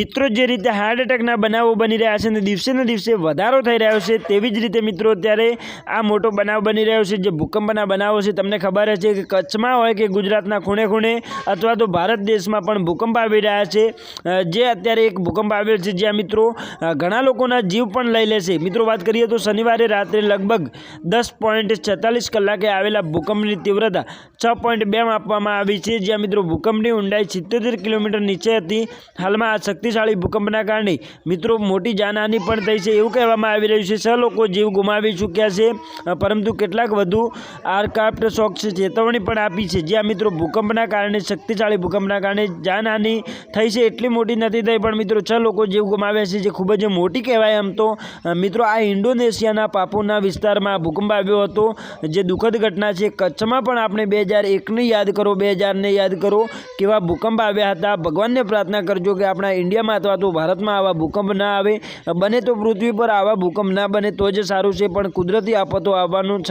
મિત્રો, જે રીતે હાર્ટ એટેકના બનાવો બની રહ્યા છે અને દિવસે ને દિવસે વધારો થઈ રહ્યો છે, તેવી જ રીતે મિત્રો, અત્યારે આ મોટો બનાવ બની રહ્યો છે, જે ભૂકંપના બનાવો છે, તમને ખબર હશે કે કચ્છમાં હોય કે ગુજરાતના ખૂણે ખૂણે અથવા તો ભારત દેશમાં પણ ભૂકંપ આવી રહ્યા છે. જે અત્યારે એક ભૂકંપ આવ્યો છે, જ્યાં મિત્રો ઘણા લોકોના જીવ પણ લઈ લેશે. મિત્રો, વાત કરીએ તો શનિવારે રાત્રે લગભગ દસ પોઈન્ટ છેતાલીસ કલાકે આવેલા ભૂકંપની તીવ્રતા છ પોઈન્ટ બે માપવામાં આવી છે, જ્યાં મિત્રો ભૂકંપની ઊંડાઈ સિત્તોતેર કિલોમીટર નીચે હતી. હાલમાં આ શક્તિશાળી ભૂકંપના કારણે મિત્રો મોટી જાનહાની પણ થઈ છે એવું કહેવામાં આવી રહ્યું છે. છ લોકો જીવ ગુમાવી ચૂક્યા છે પરંતુ કેટલાક વધુ આરક્રાફ્ટ છે ચેતવણી પણ આપી છે. જ્યાં મિત્રો ભૂકંપના કારણે, શક્તિશાળી ભૂકંપના કારણે જાનહાની થઈ છે, એટલી મોટી નથી થઈ, પણ મિત્રો છ લોકો જીવ ગુમાવ્યા છે, જે ખૂબ જ મોટી કહેવાય એમ તો. મિત્રો આ ઇન્ડોનેશિયાના પાપુના વિસ્તારમાં ભૂકંપ આવ્યો હતો, જે દુઃખદ ઘટના છે. કચ્છમાં પણ આપણે બે હજાર એકને યાદ કરો, બે હજારને યાદ કરો કેવા ભૂકંપ આવ્યા હતા. ભગવાનને પ્રાર્થના કરજો કે આપણા ઇન્ડિયામાં અથવા તો ભારતમાં આવા ભૂકંપ ના આવે, બને તો પૃથ્વી પર આવા ભૂકંપ ના બને તો જ સારું છે, પણ કુદરતી આફતો આવવાનું